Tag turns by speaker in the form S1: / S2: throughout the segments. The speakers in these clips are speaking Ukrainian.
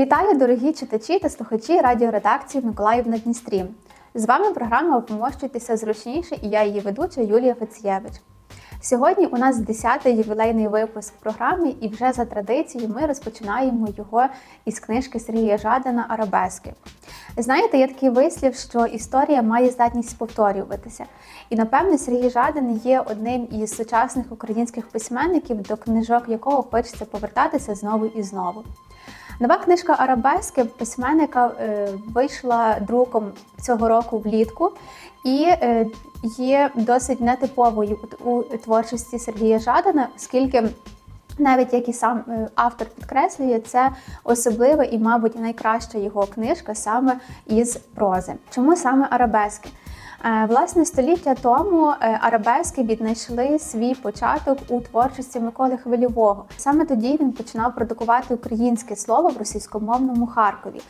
S1: Вітаю, дорогі читачі та слухачі радіоредакції Миколаїв на Дністрі. З вами програма «Вмощуйтеся зручніше і я її ведуча Юлія Фецієвич. Сьогодні у нас 10-й ювілейний випуск програми, і вже за традицією ми розпочинаємо його із книжки Сергія Жадана Арабески. Знаєте, є такий вислів, що історія має здатність повторюватися. І напевне Сергій Жадан є одним із сучасних українських письменників, до книжок якого хочеться повертатися знову і знову. Нова книжка Арабески письменника е, вийшла друком цього року влітку і е, є досить нетиповою у, творчості Сергія Жадана, оскільки. Навіть як і сам е, автор підкреслює, це особлива і, мабуть, найкраща його книжка саме із прози. Чому саме арабески? Е, Власне, століття тому е, арабески віднайшли свій початок у творчості Миколи Хвильового. Саме тоді він починав продукувати українське слово в російськомовному Харкові.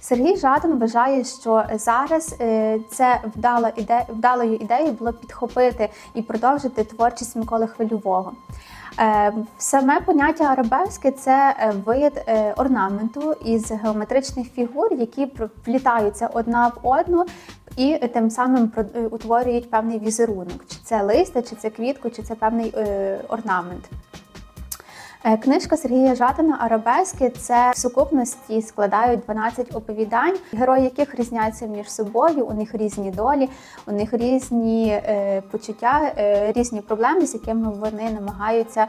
S1: Сергій Жадан вважає, що зараз е, це вдала іде, вдалою ідеєю було підхопити і продовжити творчість Миколи Хвильового. Е, Саме поняття арабески це е, вид орнаменту із геометричних фігур, які вплітаються одна в одну і тим самим утворюють певний візерунок. Чи це листя, чи це квітку, чи це певний орнамент. Е, Книжка Сергія Жадана Арабески це в сукупності складають 12 оповідань, герої яких різняться між собою. У них різні долі, у них різні е, почуття, е, різні проблеми, з якими вони намагаються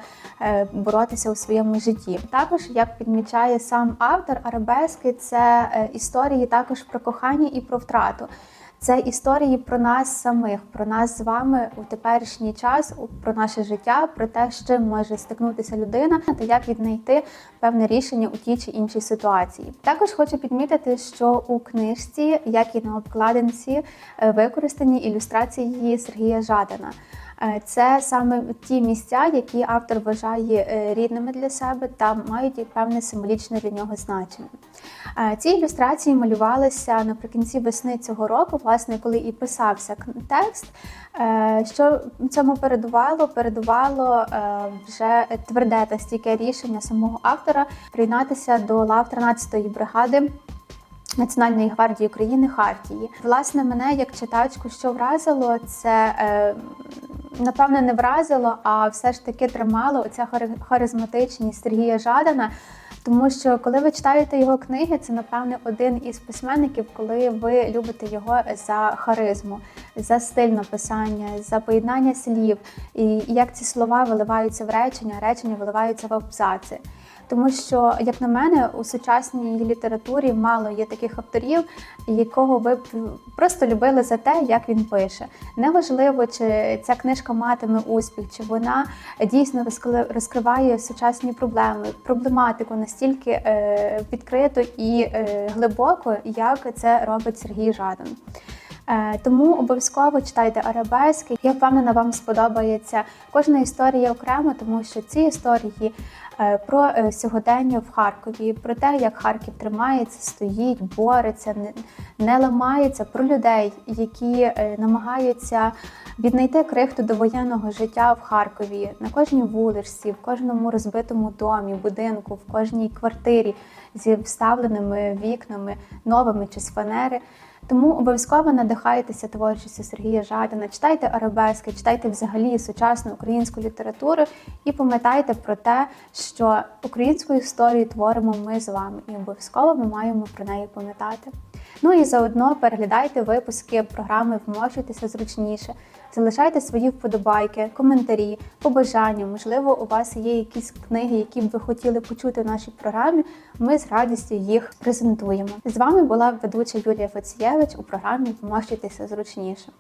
S1: боротися у своєму житті. Також, як підмічає сам автор Арабески, це історії також про кохання і про втрату. Це історії про нас самих, про нас з вами у теперішній час, про наше життя, про те, з чим може стикнутися людина, та як віднайти певне рішення у тій чи іншій ситуації. Також хочу підмітити, що у книжці, як і на обкладинці, е, використані ілюстрації Сергія Жадана. Е, Це саме ті місця, які автор вважає е, рідними для себе та мають і певне символічне для нього значення. Е, Ці ілюстрації малювалися наприкінці весни цього року, власне, коли і писався текст. Що цьому передувало? Передувало вже тверде та стійке рішення самого автора приєднатися до лав 13-ї бригади. Національної гвардії України Хартії. Власне, мене як читачку, що вразило, це напевне не вразило, а все ж таки тримало оця хари- харизматичність Сергія Жадана. Тому що коли ви читаєте його книги, це напевне один із письменників, коли ви любите його за харизму, за стиль написання, за поєднання слів, і як ці слова виливаються в речення, речення виливаються в абзаци. Тому що, як на мене, у сучасній літературі мало є таких авторів, якого ви б просто любили за те, як він пише. Неважливо, чи ця книжка матиме успіх, чи вона дійсно розкриває сучасні проблеми, проблематику настільки е, відкрито і е, глибоко, як це робить Сергій Жадан. Е, Тому обов'язково читайте арабески. Я впевнена, вам сподобається кожна історія окремо, тому що ці історії е, про е, сьогодення в Харкові, про те, як Харків тримається, стоїть, бореться, не, ламається, про людей, які намагаються віднайти крихту до воєнного життя в Харкові на кожній вуличці, в кожному розбитому домі, будинку, в кожній квартирі зі вставленими вікнами, новими чи з фанери. Тому обов'язково надихайтеся творчістю Сергія Жадина, читайте арабески, читайте взагалі сучасну українську літературу і пам'ятайте про те, що українську історію творимо ми з вами, і обов'язково ми маємо про неї пам'ятати. Ну і заодно переглядайте випуски програми Вмощуйтеся зручніше. Залишайте свої вподобайки, коментарі, побажання. Можливо, у вас є якісь книги, які б ви хотіли почути в нашій програмі. Ми з радістю їх презентуємо. З вами була ведуча Юлія Фецієвич у програмі Вмощуйтеся зручніше.